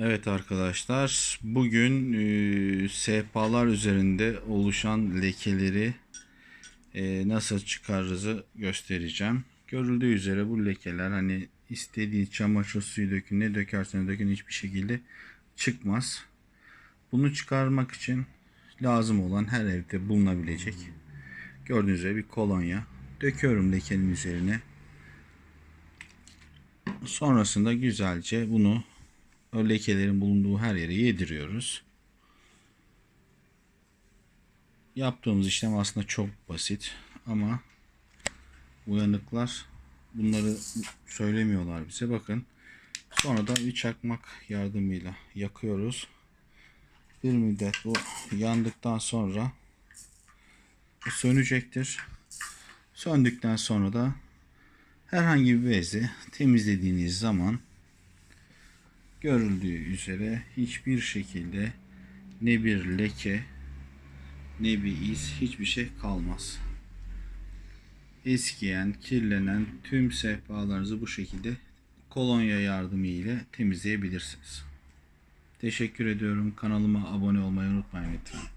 Evet arkadaşlar, bugün e, sehpalar üzerinde oluşan lekeleri e, nasıl çıkarırızı göstereceğim. Görüldüğü üzere bu lekeler hani istediğiniz çamaşır suyu dökün, ne dökerseniz dökün hiçbir şekilde çıkmaz. Bunu çıkarmak için lazım olan her evde bulunabilecek gördüğünüz üzere bir kolonya döküyorum lekenin üzerine. Sonrasında güzelce bunu o lekelerin bulunduğu her yere yediriyoruz. Yaptığımız işlem aslında çok basit ama uyanıklar bunları söylemiyorlar bize. Bakın sonra da bir çakmak yardımıyla yakıyoruz. Bir müddet bu yandıktan sonra sönecektir. Söndükten sonra da herhangi bir bezi temizlediğiniz zaman görüldüğü üzere hiçbir şekilde ne bir leke ne bir iz hiçbir şey kalmaz. Eskiyen, kirlenen tüm sehpalarınızı bu şekilde kolonya yardımı ile temizleyebilirsiniz. Teşekkür ediyorum. Kanalıma abone olmayı unutmayın lütfen.